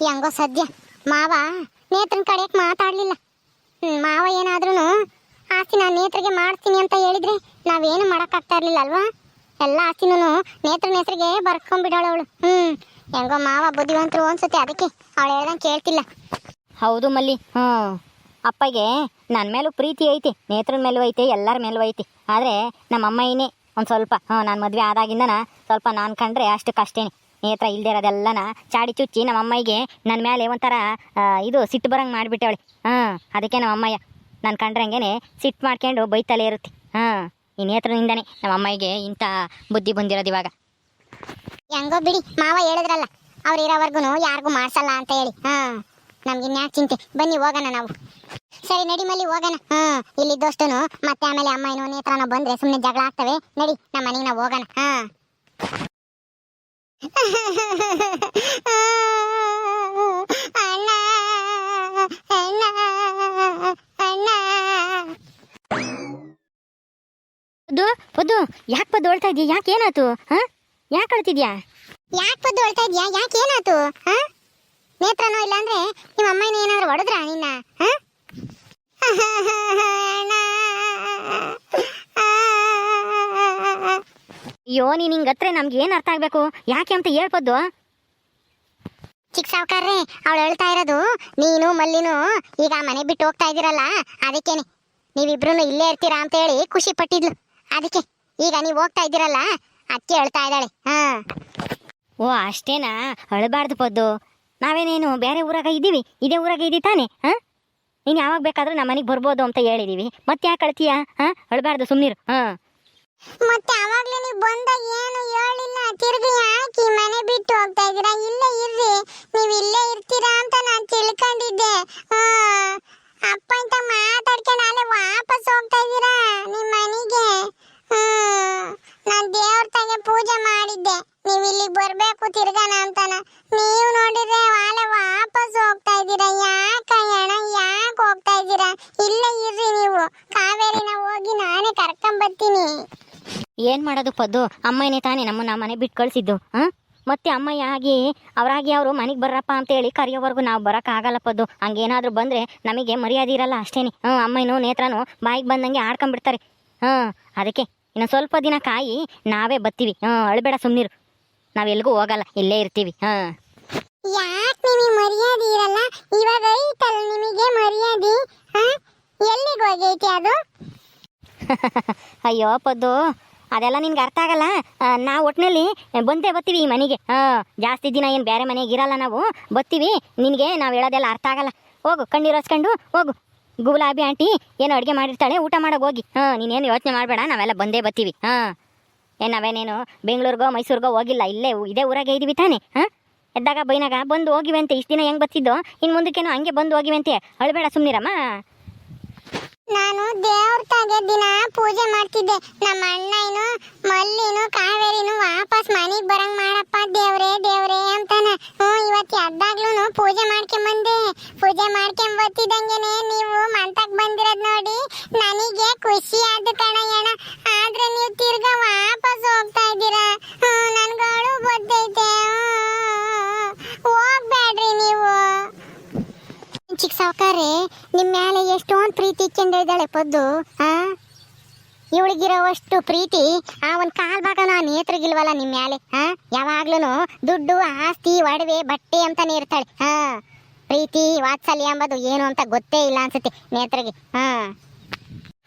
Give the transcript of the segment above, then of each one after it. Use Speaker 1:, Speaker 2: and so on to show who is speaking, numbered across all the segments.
Speaker 1: ಹೆಂಗೋ ಸದ್ಯ. ಮಾವ, ನೇತ್ರನ ಕಡೆಯಕ್ ಮಾತಾಡ್ಲಿಲ್ಲ. ಮಾವ ಏನಾದ್ರೂ ಆಸ್ತಿ ನಾನು ನೇತ್ರಿಗೆ ಮಾಡ್ತೀನಿ ಅಂತ ಹೇಳಿದ್ರೆ ನಾವೇನು ಮಾಡೋಕ್ಕಾಗ್ತಾ ಇರ್ಲಿಲ್ಲ ಅಲ್ವಾ ಎಲ್ಲ ಆಸ್ತಿನೂ ನೇತ್ರನ ಹೆಸರಿಗೆ ಬರ್ಕೊಂಡ್ಬಿಡೋಳು ಅವಳು ಹ್ಮ್, ಹೆಂಗೋ ಮಾವ ಬುದ್ಧಿವಂತರು ಅನ್ಸುತ್ತೆ ಅದಕ್ಕೆ ಅವಳು ಹೇಳ್ದಂಗೆ ಕೇಳ್ತಿಲ್ಲ.
Speaker 2: ಹೌದು ಮಲ್ಲಿ, ಹ್ಞೂ. ಅಪ್ಪಗೆ ನನ್ನ ಮೇಲೂ ಪ್ರೀತಿ ಐತಿ, ನೇತ್ರನ ಮೇಲೂ ಐತೆ, ಎಲ್ಲರ ಮೇಲೂ ಐತಿ. ಆದರೆ ನಮ್ಮ ಅಮ್ಮಯ್ಯನೇ ಒಂದು ಸ್ವಲ್ಪ, ಹ್ಞೂ, ನಾನು ಮದುವೆ ಆದಾಗಿಂದನ ಸ್ವಲ್ಪ ನಾನು ಕಂಡ್ರೆ ಅಷ್ಟಕ್ಕಷ್ಟೇನೆ ನೇತ್ರ ಇಲ್ದೇ ಇರೋದೆಲ್ಲನ ಚಾಡಿ ಚುಚ್ಚಿ ನಮ್ಮ ಅಮ್ಮಗೆ ನನ್ನ ಮೇಲೆ ಒಂಥರ ಇದು ಸಿಟ್ಟು ಬರಂಗೆ ಮಾಡಿಬಿಟ್ಟವಳೆ. ಹಾಂ, ಅದಕ್ಕೆ ನಮ್ಮ ಅಮ್ಮಯ್ಯ ನಾನು ಕಂಡ್ರಂಗೆನೆ ಸಿಟ್ಟು ಮಾಡ್ಕೊಂಡು ಬೈತಲೇ ಇರುತ್ತೆ. ಹಾಂ, ಈ ನೇತ್ರನಿಂದನೇ ನಮ್ಮ ಅಮ್ಮಗೆ ಇಂಥ ಬುದ್ಧಿ ಬಂದಿರೋದು ಇವಾಗ.
Speaker 1: ಹೆಂಗೋ ಬಿಡಿ, ಮಾವ ಹೇಳಿದ್ರಲ್ಲ, ಅವ್ರು ಇರೋವರೆಗೂ ಯಾರಿಗೂ ಮಾಡ್ಸಲ್ಲ ಅಂತ ಹೇಳಿ. ಹಾಂ, ನಮ್ಗೆ ಇನ್ಯಾಕೆ ಚಿಂತೆ. ಬನ್ನಿ ಹೋಗೋಣ ನಾವು. ಸರಿ, ನಡಿ ಮಲ್ಲಿ ಹೋಗೋಣ. ಹಾಂ, ಇಲ್ಲಿ ದೋಸ್ತನು ಮತ್ತೆ ಆಮೇಲೆ ಅಮ್ಮ ಏನೋ ನೇತ್ರನ ಬಂದ್ರೆ ಸುಮ್ಮನೆ ಜಗಳ ಆಗ್ತವೆ. ನಡಿ ನಮ್ಮ ಮನೆಗೆ ನಾವು ಹೋಗೋಣ. ಹಾ.
Speaker 2: ಪದ್ದು ಯಾಕೆ ಪದ್ದು ಹೊಳ್ತಾ ಇದೀಯ? ಯಾಕೆ ಏನಾಯ್ತು? ಹಾ? ಯಾಕೆ ಅಳ್ತಿದ್ಯಾ?
Speaker 1: ಯಾಕೆ ಪದ್ದು ಹೊಳ್ತಾ ಇದೀಯ? ಯಾಕೆ ಏನಾಯ್ತು? ಹಾ? ನೇತ್ರನೋ ಇಲ್ಲ ಅಂದ್ರೆ ನಿಮ್ಮ ಅಮ್ಮನ ಏನಾದ್ರು ಹೊಡೆದ್ರ ನಿನ್ನ? ಹಾ?
Speaker 2: ಅಯ್ಯೋ ನೀನು ಹಿಂಗತ್ರೆ ನಮ್ಗೆ ಏನು ಅರ್ಥ ಆಗಬೇಕು? ಯಾಕೆ ಅಂತ ಹೇಳ್ಬೋದು
Speaker 1: ಚಿಕ್ಕ ಸಾವುಕಾರ್ರೆ ಅವಳು ಹೇಳ್ತಾ ಇರೋದು ನೀನು ಮಲ್ಲಿನು ಈಗ ಮನೆ ಬಿಟ್ಟು ಹೋಗ್ತಾ ಇದೀರಲ್ಲ ಅದಕ್ಕೇನೆ ನೀವಿಬ್ರು ಇಲ್ಲೇ ಇರ್ತೀರಾ ಅಂತ ಹೇಳಿ ಖುಷಿ ಪಟ್ಟಿದ್ಲು. ಅದಕ್ಕೆ ಈಗ ನೀವು ಹೋಗ್ತಾ ಇದ್ದೀರಲ್ಲ ಅದಕ್ಕೆ ಹೇಳ್ತಾ ಇದ್ದಾಳೆ. ಹಾ.
Speaker 2: ಓ ಅಷ್ಟೇನಾ? ಅಳಬಾರ್ದು ಪದ್ದು. ನಾವೇನೇನು ಬೇರೆ ಊರಾಗ ಇದ್ದೀವಿ? ಇದೇ ಊರಾಗ ಇದ್ದೀವಿ ತಾನೆ? ಹಾ? ನೀನು ಯಾವಾಗ ಬೇಕಾದ್ರೂ ನಮ್ಮ ಮನೆಗೆ ಬರ್ಬೋದು ಅಂತ ಹೇಳಿದೀವಿ. ಮತ್ತೆ ಯಾಕೆ ಕಳ್ತೀಯಾ ಹಾಂ? ಅಳಬಾರ್ದು ಸುಮ್ಮನಿರು ಹಾಂ.
Speaker 1: ಮತ್ತೆ ಅವಾಗ್ಲೇ ನೀವು ಬಂದಾಗ ಏನು ಹೇಳಿಲ್ಲ? ತಿರುಗಿ ಯಾಕೆ ಮನೆ ಬಿಟ್ಟು ಹೋಗ್ತಾ ಇದ್ದೀರಾ? ಇಲ್ಲೇ ಇರ್ರಿ. ನೀವು ಇಲ್ಲೇ ಇರ್ತೀರಾ ಅಂತ ನಾನು ತಿಳ್ಕೊಂಡಿದ್ದೆ. ಅಪ್ಪ ಅಂತ ಮಾತಾಡ್ಕೊಂಡು ಅಲ್ಲೇ ವಾಪಸ್ ಹೋಗ್ತಾ ಇದ್ದೀರಾ ನಿಮ್ಮ ಮನೆಗೆ? ನಾನು ದೇವ್ರ ತಂಗೆ ಪೂಜೆ ಮಾಡಿದ್ದೆ. ನೀವು ಬರ್ಬೇಕು ತಿರ್ಗಾನ ಅಂತಾನ. ನೀವು ನೋಡಿದ್ರೆ ಅಲ್ಲೇ ವಾಪಸ್ ಹೋಗ್ತಾ ಇದ್ದೀರಾ? ಯಾಕ ಅಣ್ಣ? ಯಾಕೆ ಹೋಗ್ತಾ ಇದ್ದೀರಾ? ಇಲ್ಲೇ ಇರ್ರಿ ನೀವು. ಕಾವೇರಿನ ಹೋಗಿ ನಾನೇ ಕರ್ಕೊಂಡ್ ಬರ್ತೀನಿ
Speaker 2: ಏನು ಮಾಡೋದು ಪದ್ದು? ಅಮ್ಮನೇ ತಾನೇ ನಮ್ಮನ್ನ ಮನೆ ಬಿಟ್ಟು ಕಳಿಸಿದ್ದು ಹಾಂ? ಮತ್ತೆ ಅಮ್ಮಯ್ಯ ಆಗಿ ಅವರಾಗಿ ಅವರು ಮನೆಗೆ ಬರ್ರಪ್ಪ ಅಂತೇಳಿ ಕರೆಯೋವರೆಗೂ ನಾವು ಬರೋಕ್ಕಾಗಲ್ಲ ಪದ್ದು. ಹಂಗೇನಾದ್ರೂ ಬಂದರೆ ನಮಗೆ ಮರ್ಯಾದೆ ಇರಲ್ಲ ಅಷ್ಟೇನೆ. ಹ್ಞೂ ಅಮ್ಮನೂ ನೇತ್ರನೂ ಬಾಯಿಗೆ ಬಂದಂಗೆ ಆಡ್ಕೊಂಡ್ಬಿಡ್ತಾರೆ. ಹಾಂ ಅದಕ್ಕೆ ಇನ್ನು ಸ್ವಲ್ಪ ದಿನ ಕಾಯಿ ನಾವೇ ಬತ್ತೀವಿ. ಹ್ಞೂ ಅಳಬೇಡ ಸುಮ್ಮನಿರು ಎಲ್ಗೂ ಹೋಗಲ್ಲ ಇಲ್ಲೇ ಇರ್ತೀವಿ. ಹಾಂ.
Speaker 1: ಯಾಕೆ ನಿಮಗೆ ಮರ್ಯಾದೆ ಇರಲ್ಲ? ಇವಾಗ ಐತಲ್ಲ ನಿಮಗೆ ಮರ್ಯಾದೆ? ಹಾ? ಎಲ್ಲಿಗೆ ಹೋಗೈತೆ ಅದು?
Speaker 2: ಅಯ್ಯೋ ಪದ್ದು ಅದೆಲ್ಲ ನಿನ್ಗೆ ಅರ್ಥ ಆಗಲ್ಲ. ನಾವು ಒಟ್ಟಿನಲ್ಲಿ ಬಂದೇ ಬರ್ತೀವಿ ಈ ಮನೆಗೆ. ಹಾಂ ಜಾಸ್ತಿ ದಿನ ಏನು ಬೇರೆ ಮನೆಗೆ ಇರಲ್ಲ ನಾವು. ಬತ್ತೀವಿ ನಿನಗೆ ನಾವು ಹೇಳೋದೆಲ್ಲ ಅರ್ಥ ಆಗಲ್ಲ. ಹೋಗು, ಕಣ್ಣೀರು ಹಚ್ಕೊಂಡು ಹೋಗು. ಗುಲಾಬಿ ಆಂಟಿ ಏನು ಅಡುಗೆ ಮಾಡಿರ್ತಾಳೆ, ಊಟ ಮಾಡೋಕೆ ಹೋಗಿ. ಹಾಂ, ನೀನೇನು ಯೋಚನೆ ಮಾಡಬೇಡ, ನಾವೆಲ್ಲ ಬಂದೇ ಬರ್ತೀವಿ. ಹಾಂ. ಏನು ನಾವೇನೇನು ಬೆಂಗಳೂರಿಗೋ, ಮೈಸೂರಿಗೋ ಹೋಗಿಲ್ಲ, ಇಲ್ಲೇ ಇದೇ ಊರಾಗೆ ಇದ್ದೀವಿ ತಾನೆ? ಹಾಂ? ಎದ್ದಾಗ ಬೈನಾಗ ಬಂದು ಹೋಗಿವೆ ಅಂತೆ, ಇಷ್ಟು ದಿನ ಹೆಂಗೆ ಬತ್ತಿದ್ದೋ ಇನ್ನು ಮುಂದಕ್ಕೇನೋ ಹಂಗೆ ಬಂದು ಹೋಗಿವೆ ಅಂತೆ. ಅಳಬೇಡ ಸುಮ್ಮನಿರಮ್ಮ
Speaker 1: ನಾನು ದೇವ್ರ ದಿನ ಪೂಜೆ ಮಾಡ್ತಿದ್ದೆ. ನಮ್ಮ ಅಣ್ಣ ಏನು ಮಲ್ಲಿನು ಕಾವೇರಿನು ವಾಪಸ್ ಮನೆಗೆ ಬರಂಗ್ ಮಾಡಪ್ಪ, ದೇವ್ರೇ ದೇವ್ರೇ ಅಂತಾನ. ಹ್ಞೂ, ಇವತ್ತು ಎದ್ದಾಗ್ಲೂ ಪೂಜೆ ಮಾಡ್ಕೊಂಬಂದೆ. ಪೂಜೆ ಮಾಡ್ಕೊಂಡ್ ಬರ್ತಿದ್ದಂಗೆನೆ ನೀವು ಮಂತಕ್ ಬಂದಿರೋದ್ ನೋಡಿ, ನನಗೆ ಖುಷಿ ಆದ ಕಣಯ್ಯಣ ಆದ್ರೆ ನೀವು ತಿರ್ಗಾ ವಾಪಸ್ ಹೋಗ್ತಾ ಇದ್ದೀರಾ ಹ್ಞೂ ನನ್ಗಳು ಬರ್ತೈತೆ ಹೋಗ್ಬೇಡ್ರಿ ನೀವು ಚಿಕ್ಕ ಸಾವುಕಾರೆ ನಿಮ್ಮ ಮೇಲೆ ಎಷ್ಟೊಂದು ಇದ್ದಾಳೆ ಪದ್ದು ಹಾ ಇವಳಿಗಿರೋವಷ್ಟು ಪ್ರೀತಿ, ಆ ಒಂದು ಕಾಲ್ ಭಾಗ ಆ ನೇತ್ರಗಿಲ್ವಲ್ಲ ನಿಮ್ಮ ಮ್ಯಾಲೆ ಹಾ ಯಾವಾಗ್ಲೂ ದುಡ್ಡು, ಆಸ್ತಿ, ಒಡವೆ, ಬಟ್ಟೆ ಅಂತಾನೆ ಇರ್ತಾಳೆ ಹಾ ಪ್ರೀತಿ, ವಾತ್ಸಲ್ಯ ಎಂಬುದು ಏನು ಅಂತ ಗೊತ್ತೇ ಇಲ್ಲ ಅನ್ಸುತ್ತೆ ನೇತ್ರಗೆ ಹಾ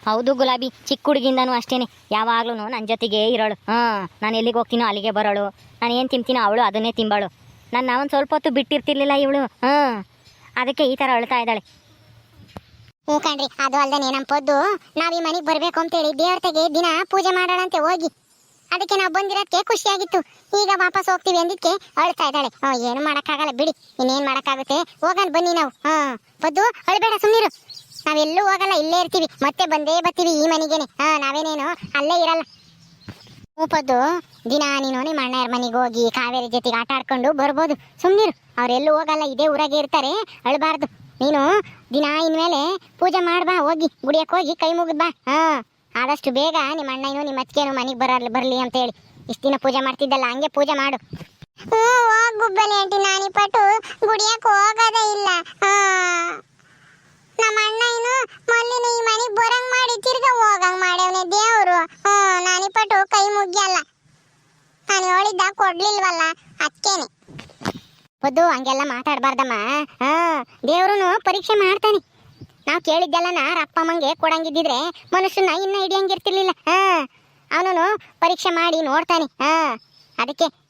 Speaker 2: ಹೌದು ಗುಲಾಬಿ, ಚಿಕ್ಕ ಹುಡುಗಿಂದನೂ ಅಷ್ಟೇನೆ. ಯಾವಾಗ್ಲೂ ನನ್ನ ಜೊತೆಗೆ ಇರೋಳು ಹಾ ನಾನು ಎಲ್ಲಿಗೆ ಹೋಗ್ತೀನೋ ಅಲ್ಲಿಗೆ ಬರೋಳು. ನಾನು ಏನು ತಿಂತೀನೋ ಅವಳು ಅದನ್ನೇ ತಿಂಬಾಳು. ನನ್ನ ಒಂದು ಸ್ವಲ್ಪ ಹೊತ್ತು ಬಿಟ್ಟಿರ್ತಿರ್ಲಿಲ್ಲ ಇವಳು ಹಾ ಅದಕ್ಕೆ ಈ ಥರ ಅಳ್ತಾ ಇದ್ದಾಳೆ.
Speaker 1: ಹ್ಞೂ ಅದು ಅಲ್ದೆ ನಮ್ಮ ಪದ್ದು. ನಾವ್ ಈ ಮನೆಗೆ ಬರ್ಬೇಕು ಅಂತೇಳಿ ದೇವ್ರತೆಗೆ ದಿನ ಪೂಜೆ ಅಂತ ಹೋಗಿ. ಅದಕ್ಕೆ ನಾವು ಬಂದಿರೋದಕ್ಕೆ ಖುಷಿಯಾಗಿತ್ತು. ಈಗ ವಾಪಸ್ ಹೋಗ್ತೀವಿ ಅಂದಿದ್ದಕ್ಕೆ ಅಳ್ತಾ ಇದ್ದಾಳೆ. ಹ್ಞೂ ಏನು ಮಾಡೋಕ್ಕಾಗಲ್ಲ, ಬಿಡಿ. ಇನ್ನೇನು ಮಾಡೋಕ್ಕಾಗುತ್ತೆ? ಹೋಗೋಣ ಬನ್ನಿ ನಾವು. ಹಾಂ, ಪದ್ದು, ಅಳ್ಬೇಡ ಸುಮ್ಮನಿರು ನಾವೆಲ್ಲೂ ಹೋಗಲ್ಲ, ಇಲ್ಲೇ ಇರ್ತೀವಿ. ಮತ್ತೆ ಬಂದೇ ಬರ್ತೀವಿ ಈ ಮನೆಗೇನೆ. ಹಾಂ, ನಾವೇನೇನು, ಅಲ್ಲೇ ಇರಲ್ಲ. ಪದ್ದು, ದಿನ ನೀನು ನಿಮ್ಮ ಅಣ್ಣಯ್ಯರ ಮನೆಗೆ ಹೋಗಿ ಕಾವೇರಿ ಜೊತೆಗೆ ಆಟ ಆಡ್ಕೊಂಡು ಬರ್ಬೋದು. ಸುಮ್ಮನಿರು ಅವರೆಲ್ಲೂ ಹೋಗಲ್ಲ, ಇದೇ ಊರಾಗೆ ಇರ್ತಾರೆ. ಅಳಬಾರ್ದು. ನೀನು ದಿನ ಇನ್ಮೇಲೆ ಪೂಜೆ ಮಾಡ್ಬಾ ಹೋಗಿ ಗುಡಿಯಕ್ಕೆ ಹೋಗಿ, ಕೈ ಮುಗಿದ್ ಬಾ. ಹಾ, ಆದಷ್ಟು ಬೇಗ ನಿಮ್ಮ ಅಣ್ಣಯ್ಯನು ನಿಮ್ಮ ಅತ್ತಿಗೆನು ಮನೆಗೆ ಬರಲಿ ಬರಲಿ ಅಂತ ಹೇಳಿ. ಇಷ್ಟು ದಿನ ಪೂಜೆ ಮಾಡ್ತಿದ್ದಲ್ಲ, ಹಂಗೆ ಪೂಜೆ ಮಾಡು. ಹ್ಞೂ, ಹೋಗ್ ಗುಬ್ಬಲಿ ಆಂಟಿ ನಾನಿಪಟ್ಟು ಗುಡಿಯಕ್ಕೆ ಹೋಗೋದೇ ಇಲ್ಲ. ನಮ್ಮ ಅಣ್ಣ ಇನ್ನು ಮೊನ್ನೆ ಈ ಮನೆಗೆ ಬರಂಗ್ ಮಾಡಿ ತಿರ್ಗಾ ಹೋಗಂಗ್ ಮಾಡ್ಯವನೇ ದೇವರು. ಹ್ಮ್ ನಾನಿಪಟ್ಟು ಕೈ ಮುಗ್ಯಲ್ಲ. ನಾನು ಹೇಳಿದ್ದ ಕೊಡ್ಲಿಲ್ವಲ್ಲ ಅಕ್ಕೇನೆ ಬದ್ದು ಹಂಗೆಲ್ಲ ಮಾತಾಡಬಾರ್ದಮ್ಮ. ಹಾ, ದೇವ್ರುನು ಪರೀಕ್ಷೆ ಮಾಡ್ತಾನೆ. ನಾವು ಕೇಳಿದ್ದೆಲ್ಲನ ರಪ್ಪಮ್ಮಂಗೆ ಕೊಡಂಗಿದ್ದಿದ್ರೆ ಮನುಷ್ಯನ ಇನ್ನ ಹಿಡಿಯಂಗಿರ್ತಿರ್ಲಿಲ್ಲ. ಹಾ ಅವನು ಪರೀಕ್ಷೆ ಮಾಡಿ ನೋಡ್ತಾನೆ. ಹಾ, ಅದಕ್ಕೆ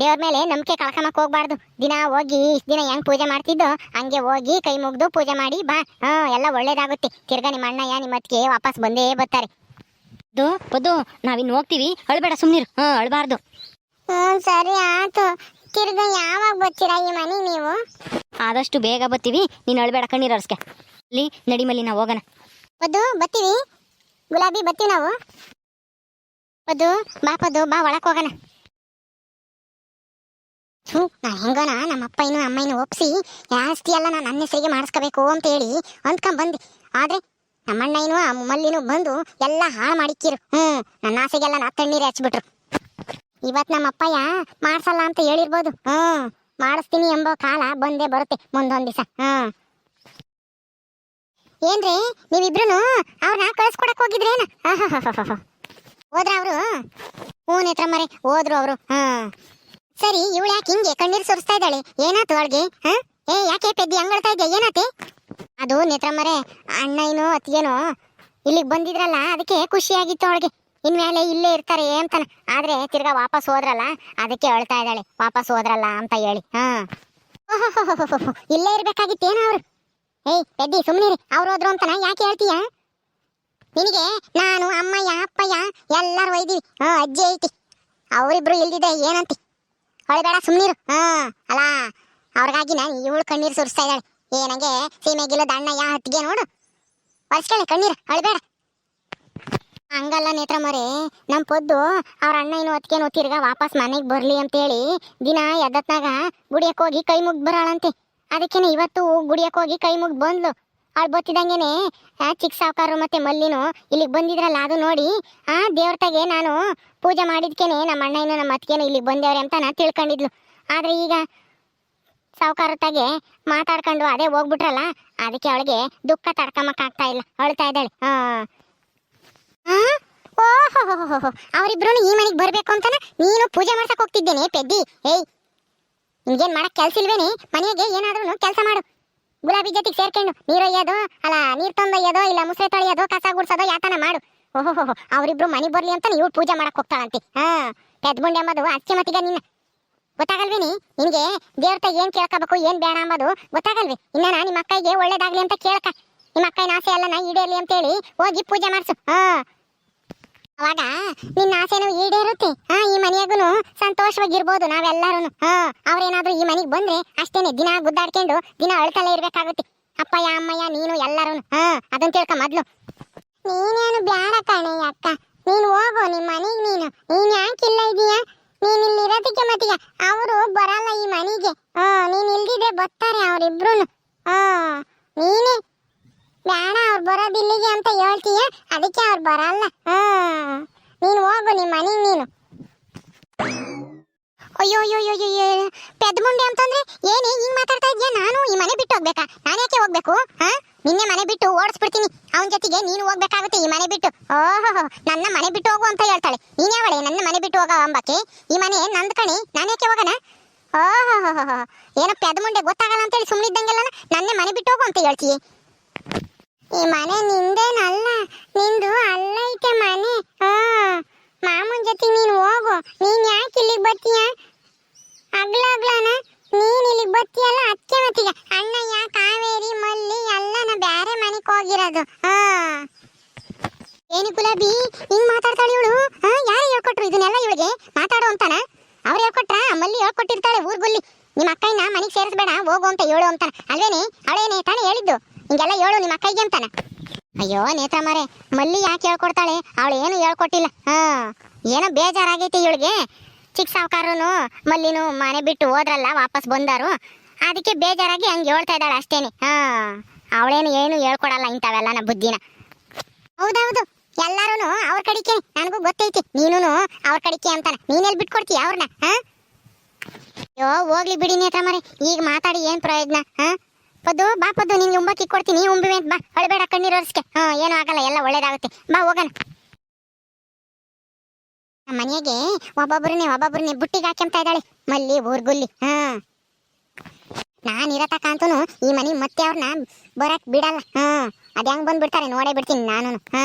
Speaker 1: ದೇವ್ರ ಮೇಲೆ ನಂಬಿಕೆ ಕಳ್ಕೊಂಬಕ್ ಹೋಗ್ಬಾರ್ದು. ದಿನ ಹೋಗಿ ಇಷ್ಟು ದಿನ ಹೆಂಗ್ ಪೂಜೆ ಮಾಡ್ತಿದ್ದೋ, ಹಂಗೆ ಹೋಗಿ ಕೈ ಮುಗ್ದು ಪೂಜೆ ಮಾಡಿ ಬಾ. ಹಾ, ಎಲ್ಲ ಒಳ್ಳೇದಾಗುತ್ತೆ. ತಿರ್ಗಾ ನಿಮ್ಮ ಅಣ್ಣಯ್ಯ ನಿಮ್ಮ ಅತ್ತಿಗೆ ವಾಪಸ್ ಬಂದೇ ಬರ್ತಾರೆ.
Speaker 2: ಪದ್ದು ಬದ್ದು ನಾವಿನ್ನು ಹೋಗ್ತೀವಿ. ಅಳ್ಬೇಡ ಸುಮ್ಮನಿರು ಹಾಂ, ಅಳ್ಬಾರ್ದು.
Speaker 1: ಸರಿ ಆಯ್ತು ತಿರ್ಗ ಯಾವಾಗ ಬರ್ತೀರಾ ಈ ಮನೆ ನೀವು?
Speaker 2: ಆದಷ್ಟು ಬೇಗ ಬತ್ತೀವಿ ನೀನು ಅಳ್ಬೇಡ ಕಣ್ಣೀರು ಅರ್ಸ್ಕೆ ಅಲ್ಲಿ ನಡಿಮಲ್ಲಿ ನಾವು ಹೋಗೋಣ.
Speaker 1: ಬದ್ದು ಬತ್ತೀವಿ ಗುಲಾಬಿ ಬತ್ತೀವಿ ನಾವು. ಪದ್ದು ಬಾ ಪದ್ದು ಬಾ ಒಳಕ್ ಹೋಗೋಣ. ಹ್ಞೂ ನಾನು ಹೆಂಗನ ನಮ್ಮ ಅಪ್ಪ ಇನ್ನು ಅಮ್ಮ ಇನ್ನು ಒಪ್ಸಿ ಜಾಸ್ತಿ ಎಲ್ಲ ನಾನು ನನ್ನ ಹೆಸರಿಗೆ ಮಾಡಿಸ್ಕೋಬೇಕು ಅಂತ ಹೇಳಿ ಆದರೆ ಬಂದೆ ಆದ್ರೆ ನಮ್ಮಣ್ಣ ಇನ್ನು ಆ ಮಲ್ಲಿನೂ ಬಂದು ಎಲ್ಲ ಹಾಳು ಮಾಡಿಕ್ಕಿರು. ಹ್ಞೂ ನನ್ನ ಆಸೆಗೆಲ್ಲ ನಾ ತಣ್ಣೀರು ಹಚ್ಬಿಟ್ರು. ಇವತ್ತು ನಮ್ಮ ಅಪ್ಪಯ್ಯ ಮಾಡ್ಸಲ್ಲ ಅಂತ ಹೇಳಿರ್ಬೋದು. ಹ್ಮ್, ಮಾಡಿಸ್ತೀನಿ ಎಂಬ ಕಾಲ ಬಂದೇ ಬರುತ್ತೆ ಮುಂದೊಂದ್ ದಿವಸ. ಹ್ಮ್. ಏನ್ರಿ ನೀವಿಬ್ರು ಅವ್ರನ್ನ ಕಳ್ಸ್ಕೊಡಕ್ ಹೋಗಿದ್ರೇನ. ಹೋದ್ರ ಅವರು? ಹೂನ್ ಹತ್ರ ಮರೆ, ಹೋದ್ರು ಅವರು. ಹಾ ಸರಿ, ಇವಳು ಯಾಕೆ ಹಿಂಗೆ ಕಣ್ಣೀರ್ ಸುರಿಸ್ತಾ ಇದ್ದಾಳೆ? ಏನಾತು ಅವಳಿಗೆ? ಹಾ ಏ, ಯಾಕೆ ಪೆದ್ದಿ ಹಂಗಳ್ತಾ ಇದ್ದೆ ಏನಾತೆ? ಅದು ನೇತ್ರ ಮರೆ, ಅಣ್ಣ ಏನೋ ಅತ್ತಿಗೇನೋ ಇಲ್ಲಿಗೆ ಬಂದಿದ್ರಲ್ಲ, ಅದಕ್ಕೆ ಖುಷಿಯಾಗಿತ್ತು ಅವಳಿಗೆ. ಇನ್ಮೇಲೆ ಇಲ್ಲೇ ಇರ್ತಾರೆ ಅಂತಾನ. ಆದ್ರೆ ತಿರ್ಗಾ ವಾಪಸ್ ಹೋದ್ರಲ್ಲ, ಅದಕ್ಕೆ ಹೇಳ್ತಾ ಇದ್ದಾಳೆ. ವಾಪಸ್ ಹೋದ್ರಲ್ಲ ಅಂತ ಹೇಳಿ. ಹಾ. ಇಲ್ಲೇ ಇರ್ಬೇಕಾಗಿತ್ತೇನ ಅವ್ರು. ಏಯ್, ಪೆದ್ದಿ ಸುಮ್ಮನಿರಿ ಅವ್ರು ಹೋದ್ರು ಅಂತನ. ಯಾಕೆ ಹೇಳ್ತೀಯ? ನಿನಗೆ ನಾನು, ಅಮ್ಮಯ್ಯ, ಅಪ್ಪಯ್ಯ ಎಲ್ಲರೂ ಒಯ್ದೀವಿ. ಹಾ ಅಜ್ಜಿ ಐತಿ. ಅವರಿಬ್ರು ಇಲ್ದಿದೆ ಏನಂತಿ? ಹೊಳಿಬೇಡ ಸುಮ್ಮನಿರು ಹಾ ಅಲ್ಲ, ಅವ್ರಿಗಾಗಿ ನಾನು ಇವಳು ಕಣ್ಣೀರು ಸುರಿಸ್ತಾ ಇದ್ದಾಳೆ. ಏನಂಗೆ ನಂಗೆ ಸೀಮೆಗಿಲ್ಲದ ಅಣ್ಣಯ್ಯ ಹತ್ತಿಗೆ ನೋಡು. ಒರೆಸ್ಕೊಳ್ಳಿ ಕಣ್ಣೀರು. ಅಳಬೇಡ ಹಂಗಲ್ಲ ನೇತ್ರ ಮರೆ ನಮ್ಮ ಪೊದ್ದು ಅವ್ರ ಅಣ್ಣ ಇನ್ನು ಹೊತ್ಕೇನು ತಿರ್ಗಾ ವಾಪಸ್ ಮನೆಗೆ ಬರಲಿ ಅಂತೇಳಿ ದಿನ ಎದ್ದತ್ನಾಗ ಗುಡಿಯಕ್ಕೆ ಹೋಗಿ ಕೈ ಮುಗ್ದು ಬರಾಳಂತೆ. ಅದಕ್ಕೇನೆ ಇವತ್ತು ಗುಡಿಯಕ್ಕೆ ಹೋಗಿ ಕೈ ಮುಗ್ದು ಬಂದ್ಲು. ಅವ್ಳು ಬತ್ತಿದಂಗೆನೆ, ಆ ಚಿಕ್ಕ ಸಾವುಕಾರರು ಮತ್ತೆ ಮಲ್ಲಿನು ಇಲ್ಲಿಗೆ ಬಂದಿದ್ರಲ್ಲ ಅದು ನೋಡಿ, ಆ ದೇವ್ರ ತಗೆ ನಾನು ಪೂಜೆ ಮಾಡಿದ್ಕೇನೆ ನಮ್ಮ ಅಣ್ಣ ಇನ್ನು ನಮ್ಮ ಅತ್ತಿಗೆನು ಇಲ್ಲಿಗೆ ಬಂದೇವ್ರೆ ಅಂತ ನಾನು ತಿಳ್ಕೊಂಡಿದ್ಲು. ಆದ್ರೆ ಈಗ ಸಾವುಕಾರ ತಗೆ ಮಾತಾಡ್ಕೊಂಡು ಅದೇ ಹೋಗ್ಬಿಟ್ರಲ್ಲ, ಅದಕ್ಕೆ ಅವಳಿಗೆ ದುಃಖ ತಡ್ಕೊಂಬಕ್ಕಾಗ್ತಾ ಇಲ್ಲ. ಅಳ್ತಾ ಇದ್ದಾಳೆ. ಹಾ. ಓಹೋ ಅವರಿಬ್ರು ಈ ಮನೆಗೆ ಬರಬೇಕು ಅಂತಾನೆ ನೀನು ಪೂಜೆ ಮಾಡ್ಸಕ್ ಹೋಗ್ತಿದ್ದೇನೆ, ಪೆದ್ದಿ. ಏಯ್, ನಿಮ್ಗೇನ್ ಮಾಡಕ್ ಕೆಲ್ಸ ಇಲ್ವೇನೆ? ಮನೆಗೆ ಏನಾದ್ರೂ ಕೆಲಸ ಮಾಡು. ಗುಲಾಬಿ ಜೊತೆಗೆ ಸೇರ್ಕೊಂಡು ನೀರು ಒಯ್ಯೋದು, ಅಲ್ಲ, ನೀರ್ ತಂದೊಯ್ಯೋದೋ ಇಲ್ಲ, ಮುಸ್ರೆ ತೊಳೆಯೋದು, ಕಸ ಗುಡ್ಸೋದು, ಯಾತನ ಮಾಡು. ಓಹೋ ಅವರಿಬ್ರು ಮನೆ ಬರಲಿ ಅಂತ ನೀವು ಪೂಜೆ ಮಾಡಕ್ ಹೋಗ್ತಾಳಂತೆ. ಹಾ ಪೆದ್ಬುಂಡೆ ಎಂಬುದು ಅಚ್ಚೆ ಮತಿಗೆ ನಿನ್ನ. ಗೊತ್ತಾಗಲ್ವೇನಿ? ನಿನ್ಗೆ ದೇವ್ರ ಏನ್ ಕೇಳ್ಕೋಬೇಕು, ಏನ್ ಬೇಡ ಅಂಬೋದು ಗೊತ್ತಾಗಲ್ವಿ? ಇನ್ನ ನಿಮ್ಮ ಮಕ್ಕಳಿಗೆ ಒಳ್ಳೇದಾಗ್ಲಿ ಅಂತ ಕೇಳ್ಕ. ನಿಮ್ಮ ಅಕ್ಕನ ಆಸೆ ಎಲ್ಲ ನಾ ಈಡೇರ್ಲಿ ಅಂತೇಳಿ ಹೋಗಿ ಪೂಜೆ ಮಾಡ್ಸು. ಹಾ. ಅವಾಗ ನಿನ್ನ ಆಸೆನೂ ಈಡೇರುತ್ತೆ. ಹಾ, ಈ ಮನೆಯಾಗೂ ಸಂತೋಷವಾಗಿರ್ಬೋದು ನಾವೆಲ್ಲರೂ ಹಾ, ಅವ್ರೇನಾದ್ರೂ ಈ ಮನೆಗೆ ಬಂದ್ರೆ ಅಷ್ಟೇನೆ ದಿನ ಗುದ್ದಾಡ್ಕೊಂಡು ದಿನ ಅಳ್ತಲೇ ಇರ್ಬೇಕಾಗುತ್ತೆ. ಅಪ್ಪಯ್ಯ, ಅಮ್ಮಯ್ಯ, ನೀನು ಎಲ್ಲರೂ ಹಾ ಅದನ್ನ ತಿಳ್ಕ ಮೊದ್ಲು. ನೀನೇನು ಬ್ಯಾಡ ಕಣೆ ಅಕ್ಕ. ನೀನು ಹೋಗು ನಿಮ್ಮ ಮನೆಗೆ ನೀನು. ನೀನು ಯಾಕೆ ಇಲ್ಲ ಇದೀಯಾ? ನೀನು ಇಲ್ಲಿ ಇರೋದಕ್ಕೆ ಮತ್ತೀಗ ಅವರು ಬರಲ್ಲ ಈ ಮನೆಗೆ. ಹಾ, ನೀನು ಇಲ್ದಿದ್ರೆ ಬರ್ತಾರೆ ಅವರಿಬ್ರು ಹಾ, ನೀನೇ ಬೇಡ, ಅವ್ರು ಬರೋದು ಇಲ್ಲಿಗೆ ಅಂತ ಹೇಳ್ತೀಯ? ಅದಕ್ಕೆ ಅವ್ರು ಬರಲ್ಲ. ಹಾ. ನೀನು ಹೋಗು ನಿಮ್ಮ ಮನೆಗೆ ನೀನು. ಅಯ್ಯೋ ಅಯ್ಯೋ ಅಯ್ಯೋ ಅಯ್ಯೋ ಪೆದ್ದ ಮುಂಡೆ ಅಂತಂದ್ರೆ ಏನೇ ಹಿಂಗ್ ಮಾತಾಡ್ತಾ ಇದ್ಯಾ? ನಾನು ಈ ಮನೆ ಬಿಟ್ಟು ಹೋಗ್ಬೇಕಾ? ನಾನು ಯಾಕೆ ಹೋಗ್ಬೇಕು, ಹಾ? ನಿನ್ನೆ ಮನೆ ಬಿಟ್ಟು ಓಡಿಸ್ಬಿಡ್ತೀನಿ. ಅವನ ಜೊತೆಗೆ ನೀನು ಹೋಗ್ಬೇಕಾಗುತ್ತೆ ಈ ಮನೆ ಬಿಟ್ಟು. ಓಹೋ, ನನ್ನ ಮನೆ ಬಿಟ್ಟು ಹೋಗು ಅಂತ ಹೇಳ್ತಾಳೆ. ನೀನ್ ಯಾವಳೆ ನನ್ನ ಮನೆ ಬಿಟ್ಟು ಹೋಗೋ ಅಂಬಕ್ಕೆ ಈ ಮನೆ ನಂದ್ ಕಣಿ. ನಾನು ಯಾಕೆ ಹೋಗೋಣ? ಓಹೋ, ಏನೋ ಪೆದ್ದ ಮುಂಡೆ ಗೊತ್ತಾಗಲ್ಲ ಅಂತೇಳಿ ಸುಮ್ಮನಿದ್ದಂಗೆಲ್ಲ ನನ್ನೇ ಮನೆ ಬಿಟ್ಟು ಹೋಗು ಅಂತ ಹೇಳ್ತೀಯ. ಈ ಮನೆ ನಿಂದೇನಲ್ಲ? ನಿಂದು ಅಲ್ಲೈತೆ ಮನೆ. ಹಾ, ಮಾಮೂನ್ ಜೊತೆ ನೀನು ಹೋಗು. ನೀನ್ ಯಾಕೆ ಇಲ್ಲಿಗೆ ಬರ್ತೀಯ? ಅಗ್ಲ ಅಗ್ಲನ, ನೀನ್ ಇಲ್ಲಿಗೆ ಬರ್ತೀಯಲ್ಲ ಅತ್ತೆ ಅಣ್ಣ ಯಾ, ಕಾವೇರಿ, ಮಲ್ಲಿ ಎಲ್ಲನ ಬ್ಯಾರೆ ಮನೆಗೆ ಹೋಗಿರೋದು. ಹಾ. ಏನು ಗುಲಾಬಿ, ಹಿಂಗ್ ಮಾತಾಡ್ತಾಳೆ ಇವಳು? ಹಾ, ಯಾರು ಹೇಳ್ಕೊಟ್ರು ಇದನ್ನೆಲ್ಲ ಇವಳಿಗೆ? ಮಾತಾಡು ಅಂತಾನ? ಅವ್ರು ಹೇಳ್ಕೊಟ್ರ? ಮಲ್ಲಿ ಹೇಳ್ಕೊಟ್ಟಿರ್ತಾಳೆ ಊರ್ಗುಲ್ಲಿ. ನಿಮ್ಮ ಅಕ್ಕಯ್ಯನ ಮನೆಗೆ ಸೇರಿಸ್ಬೇಡ, ಹೋಗು ಅಂತ ಹೇಳು ಅಂತಾನ. ಅಲ್ವೇನೆ? ಅವಳೇನೆ ತಾನೇ ಹೇಳಿದ್ದು? ಹಿಂಗೆಲ್ಲ ಹೇಳು ನಿಮ್ಮ ಅಕ್ಕಿಗೆ ಅಂತಾನೆ. ಅಯ್ಯೋ, ನೇತ್ರ ಮಾರೆ, ಮಲ್ಲಿ ಯಾಕೆ ಹೇಳ್ಕೊಡ್ತಾಳೆ? ಅವಳು ಏನು ಹೇಳ್ಕೊಟ್ಟಿಲ್ಲ. ಹಾ, ಏನೋ ಬೇಜಾರಾಗೈತಿ ಇವಳಿಗೆ. ಚಿಕ್ಕ ಸಾವುಕಾರನು, ಮಲ್ಲಿನೂ ಮನೆ ಬಿಟ್ಟು ಹೋದ್ರಲ್ಲ, ವಾಪಸ್ ಬಂದಾರು ಅದಕ್ಕೆ ಬೇಜಾರಾಗಿ ಹಂಗೆ ಹೇಳ್ತಾ ಇದ್ದಾಳೆ ಅಷ್ಟೇನೆ. ಹಾ, ಅವಳೇನು ಏನು ಹೇಳ್ಕೊಡಲ್ಲ ಇಂಥವೆಲ್ಲ ನಮ್ಮ ಬುದ್ಧಿನ. ಹೌದೌದು ಎಲ್ಲಾರು ಅವ್ರ ಕಡಿಕೆ. ನನಗೂ ಗೊತ್ತೈತಿ ನೀನು ಅವ್ರ ಕಡಿಕೆ ಅಂತಾನೆ. ನೀನೆಲ್ಲಿ ಬಿಟ್ಕೊಡ್ತೀಯ ಅವ್ರನ್ನ, ಹಾ? ಅಯ್ಯೋ, ಹೋಗ್ಲಿ ಬಿಡಿ ನೇತ್ರ ಮಾರೇ, ಈಗ ಮಾತಾಡಿ ಏನು ಪ್ರಯೋಜನ, ಹಾ? ಪದ್ದು ಬಾ ಪದ್ದು ನಿನ್ಗೆ ಉಂಬಕ್ಕಿ ಕೊಡ್ತೀನಿ. ಉಂಬಿವೆ ಅಂತ ಬಾ. ಅಳಬೇಡ ಕಣ್ಣೀರ್ ಒರೆಸ್ಕೆ. ಹಾ, ಏನೂ ಆಗಲ್ಲ, ಎಲ್ಲ ಒಳ್ಳೇದಾಗುತ್ತೆ. ಬಾ, ಹೋಗೋಣ. ನಮ್ಮ ಮನೆಗೆ ಒಬ್ಬೊಬ್ರನ್ನೇ ಒಬ್ಬೊಬ್ರನ್ನೇ ಬುಟ್ಟಿಗೆ ಹಾಕ್ಯಂತ ಇದ್ದಾಳೆ. ಮಲ್ಲಿ ಊರ್ಗುಲ್ಲಿ ಹಾ. ನಾನ್ ಇರತಕ್ಕ ಅಂತೂ ಈ ಮನೆ ಮತ್ತೆ ಅವ್ರನ್ನ ಬರಕ್ ಬಿಡಲ್ಲ. ಹಾ. ಅದ್ ಹೆಂಗ್ ಬಂದ್ಬಿಡ್ತಾರೆ, ನೋಡೇ ಬಿಡ್ತೀನಿ ನಾನು ಹಾ.